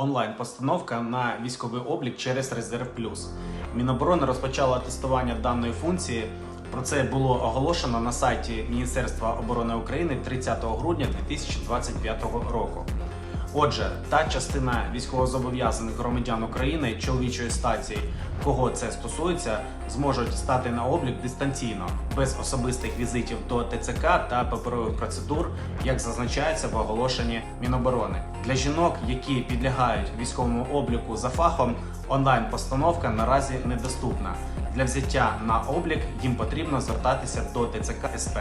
онлайн-постановка на військовий облік через Резерв Плюс. Міноборони розпочало тестування даної функції. Про це було оголошено на сайті Міністерства оборони України 30 грудня 2025 року. Отже, та частина військовозобов'язаних громадян України чоловічої статі, кого це стосується, зможуть стати на облік дистанційно, без особистих візитів до ТЦК та паперових процедур, як зазначається в оголошенні Міноборони. Для жінок, які підлягають військовому обліку за фахом, онлайн-постановка наразі недоступна. Для взяття на облік їм потрібно звертатися до ТЦК СП.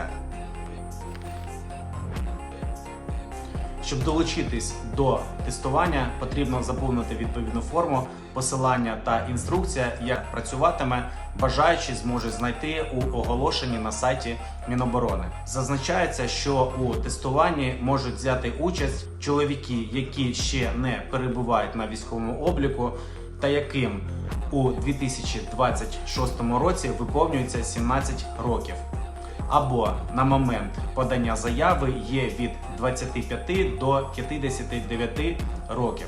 Щоб долучитись до тестування, потрібно заповнити відповідну форму, посилання та інструкція, як працюватиме, бажаючі зможуть знайти у оголошенні на сайті Міноборони. Зазначається, що у тестуванні можуть взяти участь чоловіки, які ще не перебувають на військовому обліку, та яким у 2026 році виповнюється 17 років або на момент подання заяви є від 25 до 59 років.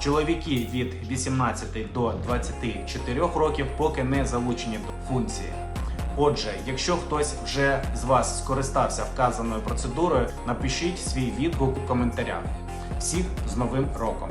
Чоловіки від 18 до 24 років поки не залучені до функції. Отже, якщо хтось вже з вас скористався вказаною процедурою, напишіть свій відгук у коментарях. Всіх з Новим роком!